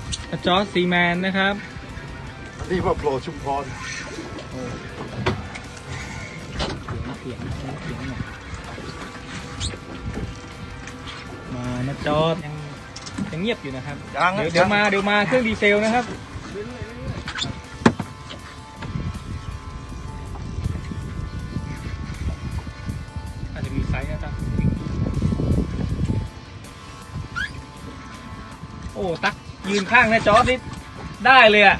าวครับจอร์จซีแมนนะครับอันนี้มาโผล่ชุมพรเสียงเสียงเสียงหน่อยมานะจอร์จยังยังเงียบอยู่นะครับ ยังเดี๋ยวเดี๋ยวมาเดี๋ยวมาเครื่องดีเซลนะครับ อาจจะมีไซส์นะครับ โอ้ ตัก ยืนข้างนะจอร์จนี่ได้เลยอะ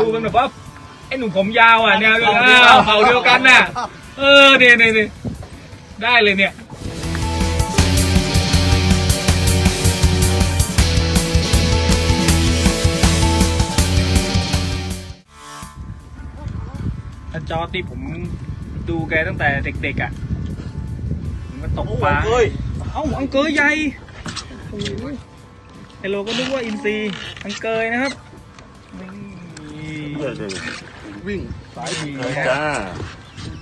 ดูกันแบบว่าไอ้หนุ่มผมยาวอะเนี่ยอ้าวเผ่าเดียวกันน่ะ เออเนี่ยเนี่ยเนี่ยได้เลยเนี่ยอาจอร์จที่ผมดูแกตั้งแต่เด็กๆอะผมก็ตกปลาเอ้ยเอ้าอังเกยใหญ่โอ้โหไฮโลก็นึกว่าอินซีอังเกยนะครับนี่วิ่งสายดีจ้า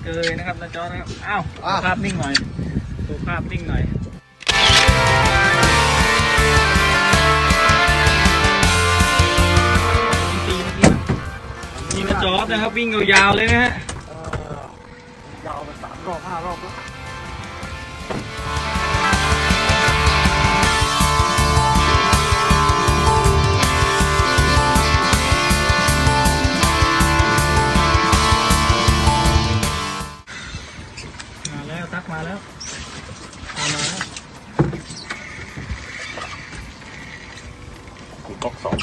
เกยนะครับนะจอนะครับอ้าวภาพนิ่งหน่อยดูภาพนิ่งหน่อยอินซีเมื่อกี้นี่นะจอนะครับ วิ่งยาวๆเลยนะฮะยาวไปสามรอบห้ารอบแล้ว ก๊อกสอง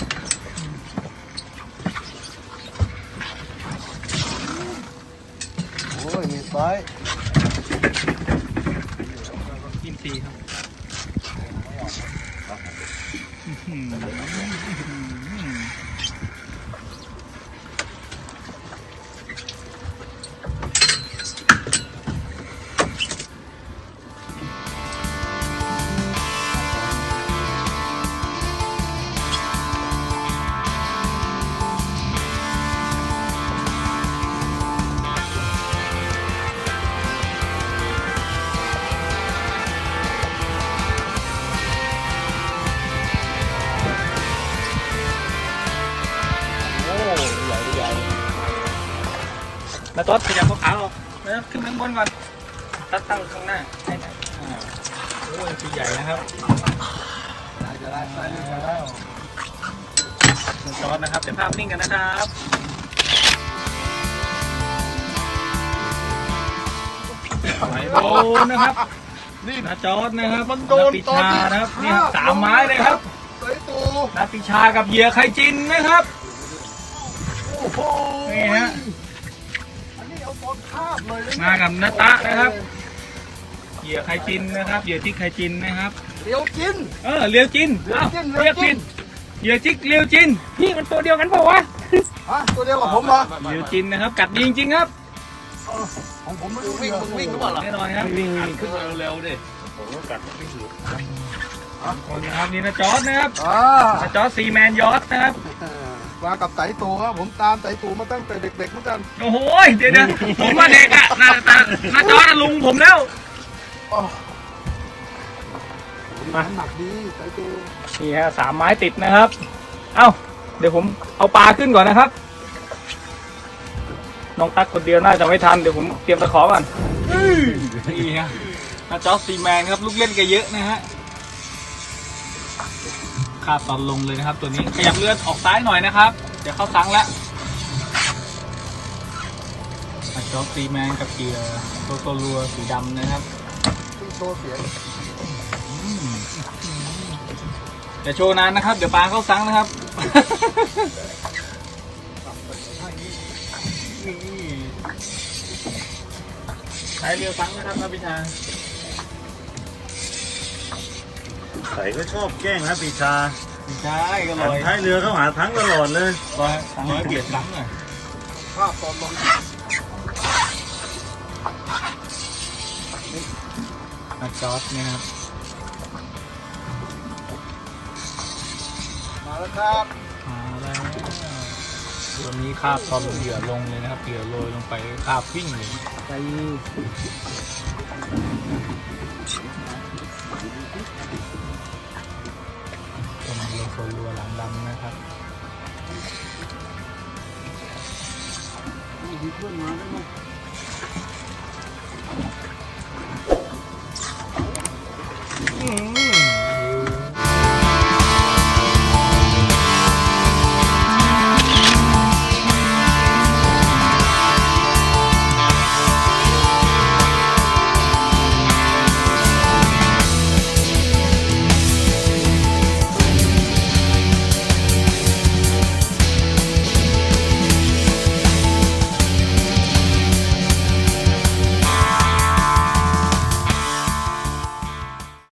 โอ้ย มีสายอินซีครับ แล้วต๊อดขยับพวกขาออกแล้วขึ้นข้างบนก่อนตัดตั้งข้างหน้าให้หน่อยอ่าโอ้ยตัวใหญ่นะครับได้จะได้สายดีแล้วจอดนะครับเดี๋ยวภาพนิ่งกันนะครับไหลโดนนะครับนี่นาจอดนะครับมันโดนปิตอนชานะครับนี่สามไม้เลยครับสายตูนาปิชากับเหยื่อไข่จินนะครับโอ้โหนี่ฮะ มากับนาตะนะครับ เหยื่อไข่จินนะครับเหยื่อจิกไข่จินนะครับเดี๋ยวกิน เออเลียวจินอ้าวเลียวจินเรียกผิดเหยื่อจิกเลียวจินพี่มันตัวเดียวกันเปล่าวะฮะตัวเดียวกับผมเหรอเหยื่อจินนะครับ กัดดีจริงๆครับของผมไม่รู้วิ่งมึงวิ่งหรือเปล่าล่ะแน่นอนครับวิ่งขึ้นเร็วๆดิผมก็กัดไม่หลุดคนนะครับนี่นะจอร์ดนะครับอ่านะจอร์ดซีแมนยอร์ดนะครับ มากับไต่ตูครับผมตามไต่ตูมาตั้งแต่เด็กๆเหมือนกันโอ้โหเดี๋ยวเดี๋ยวผมว่าเด็กอะนะนะนะจอร์ดอะลุงผมแล้วมาน้ำหนักดีไต่ตูนี่ฮะสามไม้ติดนะครับ เอ้า เดี๋ยวผมเอาปลาขึ้นก่อนนะครับน้องตั๊กคนเดียวน่าจะไม่ทันเดี๋ยวผมเตรียมตะขอก่อนนี่ฮะนาจอร์ซีแมนครับลูกเล่นแกเยอะนะฮะคาดตอนลงเลยนะครับ ตัวนี้ขยับเลือดออกซ้ายหน่อยนะครับ เดี๋ยวเข้าซังแล้วนาจอร์ซีแมนกับเกียร์โตโตรัวสีดำนะครับที่โชว์เสียงอย่าโชว์นานนะครับ เดี๋ยวปลาเข้าซังนะครับใช้เรือซังนะครับครับพิชา ใส่ก็ชอบแกล้งนะปีชาไม่ใช่ก็ลหันอยท้ายเรือเข้าหาทั้งตลอดเลย ลอยซังลอยเบียดซังหน่อยภาพตอนลงมาจอร์ดเนี่ยครับมาแล้วครับมาแล้วตัวนี้คาบตอนเหยื่อลงเลยนะครับเหยื่อโรยลงไปคาบวิ่งเลย ไป ตัวรัวหลังดำนะครับมีเพื่อนมาได้ไหม